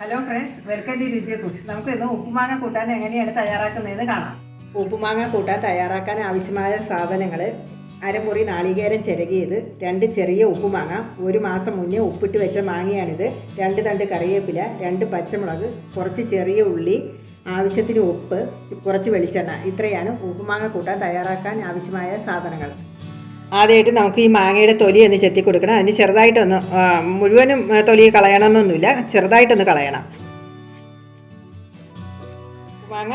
Hello friends welcome to Ruchi cooks നമുക്ക് ഇന്ന് ഉപ്പുമാങ്ങ കൂട്ടാൻ എങ്ങനെയാണ് തയ്യാറാക്കുന്നതെന്ന് കാണാം. ഉപ്പുമാങ്ങ കൂട്ടാൻ തയ്യാറാക്കാൻ ആവശ്യമായ സാധനങ്ങൾ അരമുറി നാളികേരം ചിരകിയത് രണ്ട് ചെറിയ ഉപ്പുമാങ്ങ ഒരു മാസം മുന്നേ ഉപ്പിട്ട് വെച്ച മാങ്ങയാണിത് രണ്ട് തണ്ട് കറിവേപ്പില രണ്ട് പച്ചമുളക് കുറച്ച് ചെറിയ ഉള്ളി ആവശ്യത്തിന് ഉപ്പ് കുറച്ച് വെളിച്ചെണ്ണ. ഇത്രയാണ് ഉപ്പുമാങ്ങ കൂട്ടാൻ തയ്യാറാക്കാൻ ആവശ്യമായ സാധനങ്ങൾ. ആദ്യമായിട്ട് നമുക്ക് ഈ മാങ്ങയുടെ തൊലി ഒന്ന് ചെത്തി കൊടുക്കണം. അതിന് ചെറുതായിട്ടൊന്ന് മുഴുവനും തൊലി കളയണമെന്നൊന്നുമില്ല. ചെറുതായിട്ടൊന്ന് കളയണം. മാങ്ങ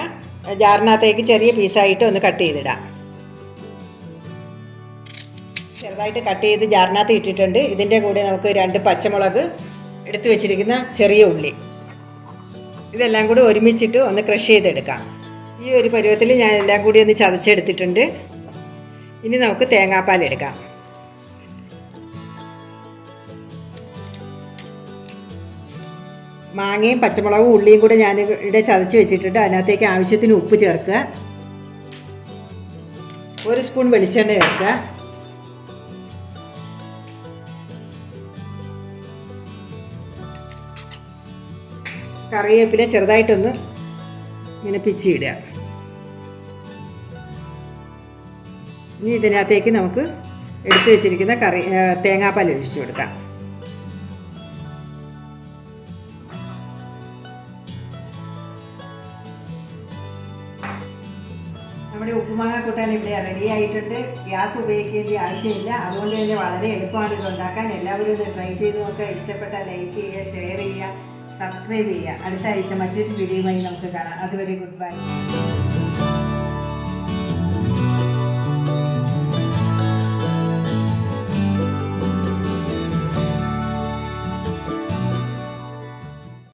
ജാറിനകത്തേക്ക് ചെറിയ പീസായിട്ട് ഒന്ന് കട്ട് ചെയ്തിടാം. ചെറുതായിട്ട് കട്ട് ചെയ്ത് ജാറിനകത്ത് ഇട്ടിട്ടുണ്ട്. ഇതിന്റെ കൂടെ നമുക്ക് രണ്ട് പച്ചമുളക് എടുത്തു വെച്ചിരിക്കുന്ന ചെറിയ ഉള്ളി. ഇതെല്ലാം കൂടി ഒരുമിച്ചിട്ട് ഒന്ന് ക്രഷ് ചെയ്തെടുക്കാം. ഈ ഒരു പരുവത്തിൽ ഞാൻ എല്ലാം കൂടി ഒന്ന് ചതച്ചെടുത്തിട്ടുണ്ട്. ഇനി നമുക്ക് തേങ്ങാപ്പാൽ എടുക്കാം. മാങ്ങയും പച്ചമുളകും ഉള്ളിയും കൂടെ ഞാൻ ഇവിടെ ചതച്ച് വെച്ചിട്ടുണ്ട്. അതിനകത്തേക്ക് ആവശ്യത്തിന് ഉപ്പ് ചേർക്കുക. ഒരു സ്പൂൺ വെളിച്ചെണ്ണ ചേർക്കുക. കറിവേപ്പില ചെറുതായിട്ടൊന്ന് ഇങ്ങനെ പിച്ചിയിടുക. ഇനി ഇതിനകത്തേക്ക് നമുക്ക് എടുത്തു വെച്ചിരിക്കുന്ന കറി തേങ്ങാപ്പാൽ ഒഴിച്ചു കൊടുക്കാം. നമ്മുടെ ഉപ്പുമാങ്ങ കൂട്ടാൻ ഇവിടെ റെഡി ആയിട്ടുണ്ട്. ഗ്യാസ് ഉപയോഗിക്കേണ്ട ആവശ്യമില്ല. അതുകൊണ്ട് തന്നെ വളരെ എളുപ്പമാണ് ഇത് ഉണ്ടാക്കാൻ. എല്ലാവരും ഇത് ട്രൈ ചെയ്ത് നോക്കുക. ഇഷ്ടപ്പെട്ട ലൈക്ക് ചെയ്യുക ഷെയർ ചെയ്യുക സബ്സ്ക്രൈബ് ചെയ്യുക. അടുത്ത ആഴ്ച മറ്റൊരു വീഡിയോയുമായി നമുക്ക് കാണാം. അതുവരെ ഗുഡ് ബൈ